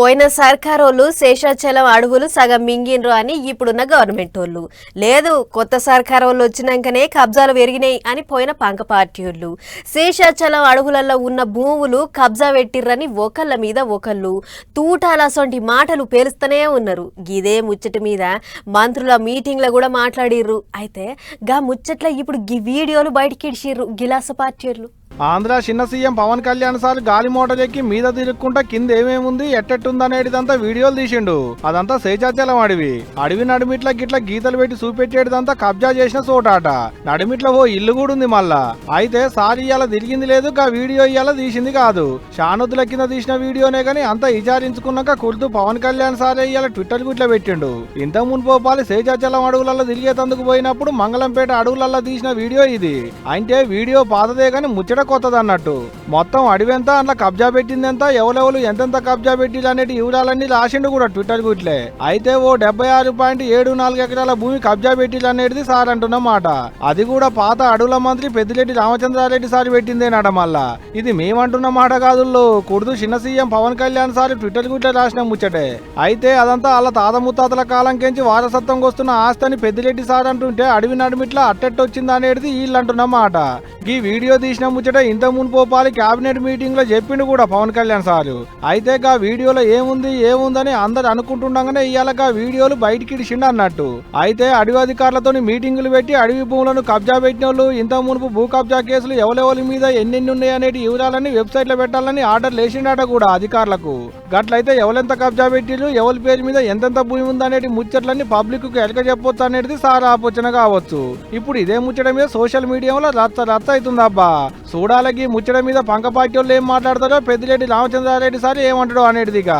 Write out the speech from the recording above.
పోయిన సర్కారోళ్ళు శేషాచలం అడవులు సగం మింగిన్రు అని ఇప్పుడున్న గవర్నమెంట్ వాళ్ళు లేదు కొత్త సర్కారోళ్ళు వచ్చినాకనే కబ్జాలు పెరిగినాయి అని పోయిన పంక పార్టీ వాళ్ళు శేషాచలం అడవులలో ఉన్న భూములు కబ్జా పెట్టిర్రని ఒకళ్ళ మీద ఒకళ్ళు. తూటాలసొంటి మాటలు పేలుస్తూనే ఉన్నారు. గిదే ముచ్చట మీద మంత్రుల మీటింగ్లో కూడా మాట్లాడిర్రు. అయితే గా ముచ్చట్ల ఇప్పుడు గి వీడియోలు బయటికి ఇడిచిర్రు గిలాస పార్టీ వాళ్ళు ఆంధ్ర చిన్న సీఎం పవన్ కళ్యాణ్ సార్ గాలి మోటార్ ఎక్కి మీద తిరుక్కుంటా కింద ఏమేముంది ఎట్టెట్టుందనేటిదంతా వీడియోలు తీసిండు. అదంతా సేచాచలం అడవి అడవి నడిమిట్ల గిట్ల గీతలు పెట్టి చూపెట్టేటిదంతా కబ్జా చేసిన చోటాట నడిమిట్ల ఓ ఇల్లు కూడా ఉంది మళ్ళా. అయితే సార్ ఇయ్యాల తిరిగింది లేదు గా వీడియో ఇయ్యాల తీసింది కాదు. షానుద్దుల కింద తీసిన వీడియోనే గాని అంతా విచారించుకున్నాక కుర్తు పవన్ కళ్యాణ్ సార్ ఇయ్యాల ట్విట్టర్ గుట్ల పెట్టిండు. ఇంత మున్పోపాలి సేచాచలం అడవులలో తిరిగేతందుకు పోయినప్పుడు మంగళంపేట అడవులలో తీసిన వీడియో ఇది. అంటే వీడియో పాతదే గాని ముచ్చట కొత్తది అన్నట్టు మొత్తం అడవెంత? అట్లా కబ్జా పెట్టిందెంత? ఎవరెవరు? ఎంతెంత కబ్జా పెట్టిలు అనేటి వివరాలన్నీ రాసిండు కూడా ట్విట్టర్ గుట్లే. అయితే ఓ డెబ్బై ఆరు పాయింట్ ఏడు నాలుగు ఎకరాల భూమి కబ్జా పెట్టిలు అనేది సార్ అంటున్నమాట. అది కూడా పాత అడవుల మంత్రి పెద్దిరెడ్డి రామచంద్రారెడ్డి సార్ పెట్టిందేనట మళ్ళా. ఇది మేమంటున్న మాట కాదుల్లో. కుర్దు చిన్న CM Pawan Kalyan sir Twitter గుట్లే రాసిన ముచ్చటే. అయితే అదంతా వాళ్ళ తాత ముత్తాతల కాలం కెంచి వారసత్వంకి వస్తున్న ఆస్తని పెద్దిరెడ్డి సార్ అంటుంటే అడవి నడుమిట్లా అట్టెట్టొచ్చింది అనేది వీళ్ళు అంటున్నమాట. ఈ వీడియో తీసిన ముచ్చట ఇంత మున్పోపాలి కేబినెట్ మీటింగ్లో చెప్పిండు కూడా పవన్ కళ్యాణ్ సారు. అయితే గా వీడియోలో ఏముంది ఏముందని అందరు అనుకుంటుండగానే ఇవాళ గా వీడియోలు బయటికి ఇడిచిండు అన్నట్టు. అయితే అడవి అధికారులతో మీటింగులు పెట్టి అడవి భూములను కబ్జా పెట్టిన వాళ్ళు ఇంత మునుపు భూ కబ్జా కేసులు ఎవరెవరి మీద ఎన్నెన్ని ఉన్నాయి అనేటి వివరాలని వెబ్సైట్లో పెట్టాలని ఆర్డర్ లేచిండట కూడా అధికారులకు. గట్లయితే ఎవరెంత కబ్జా పెట్టిరు ఎవరి పేరు మీద ఎంతెంత భూమి ఉందనేటి ముచ్చట్లన్నీ పబ్లిక్కు ఎలక చెప్పొచ్చు అనేది సార్ ఆపోచన కావచ్చు. ఇప్పుడు ఇదే ముచ్చట మీద సోషల్ మీడియాలో రచ్చ రచ్చ అవుతుంది అబ్బా చూడాలకి ముచ్చట మీద పంక వాళ్ళు ఏం మాట్లాడతారో పెద్దిరెడ్డి రామచంద్రారెడ్డి సార్ ఏమంటాడో అనేటిదిగా.